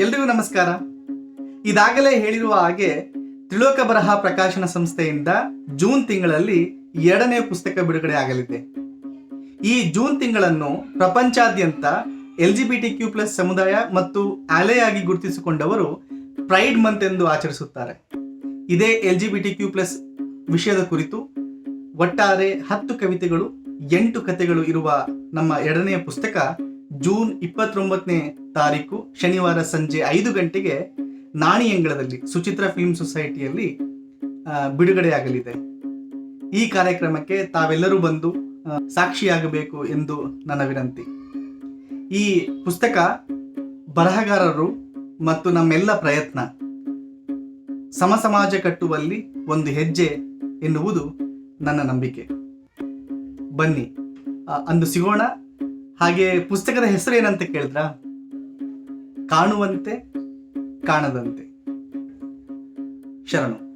ಎಲ್ರಿಗೂ ನಮಸ್ಕಾರ. ಇದಾಗಲೇ ಹೇಳಿರುವ ಹಾಗೆ ತ್ರಿಲೋಕ ಬರಹ ಪ್ರಕಾಶನ ಸಂಸ್ಥೆಯಿಂದ ಜೂನ್ ತಿಂಗಳಲ್ಲಿ ಎರಡನೇ ಪುಸ್ತಕ ಬಿಡುಗಡೆ ಆಗಲಿದೆ. ಈ ಜೂನ್ ತಿಂಗಳನ್ನು ಪ್ರಪಂಚಾದ್ಯಂತ ಎಲ್ ಜಿ ಕ್ಯೂ ಪ್ಲಸ್ ಸಮುದಾಯ ಮತ್ತು ಆಲೆಯಾಗಿ ಗುರುತಿಸಿಕೊಂಡವರು ಪ್ರೈಡ್ ಮಂತ್ ಎಂದು ಆಚರಿಸುತ್ತಾರೆ. ಇದೇ ಎಲ್ ಜಿ ಕ್ಯೂ ಪ್ಲಸ್ ವಿಷಯದ ಕುರಿತು ಒಟ್ಟಾರೆ ಹತ್ತು ಕವಿತೆಗಳು, ಎಂಟು ಕಥೆಗಳು ಇರುವ ನಮ್ಮ ಎರಡನೆಯ ಪುಸ್ತಕ ಜೂನ್ ಇಪ್ಪತ್ತೊಂಬತ್ತನೇ ತಾರೀಕು ಶನಿವಾರ ಸಂಜೆ ಐದು ಗಂಟೆಗೆ ನಾಣಿಯಂಗಳದಲ್ಲಿ ಸುಚಿತ್ರ ಫಿಲ್ಮ್ ಸೊಸೈಟಿಯಲ್ಲಿ ಬಿಡುಗಡೆಯಾಗಲಿದೆ. ಈ ಕಾರ್ಯಕ್ರಮಕ್ಕೆ ತಾವೆಲ್ಲರೂ ಬಂದು ಸಾಕ್ಷಿಯಾಗಬೇಕು ಎಂದು ನನ್ನ ವಿನಂತಿ. ಈ ಪುಸ್ತಕ ಬರಹಗಾರರು ಮತ್ತು ನಮ್ಮೆಲ್ಲ ಪ್ರಯತ್ನ. ಸಮಸಮಾಜ ಕಟ್ಟುವಲ್ಲಿ ಒಂದು ಹೆಜ್ಜೆ ಎನ್ನುವುದು ನನ್ನ ನಂಬಿಕೆ. ಬನ್ನಿ ಅಂದು ಸಿಗೋಣ. ಹಾಗೆ ಪುಸ್ತಕದ ಹೆಸರು ಏನಂತ ಕೇಳಿದ್ರ? ಕಾಣುವಂತೆ ಕಾಣದಂತೆ. ಶರಣು.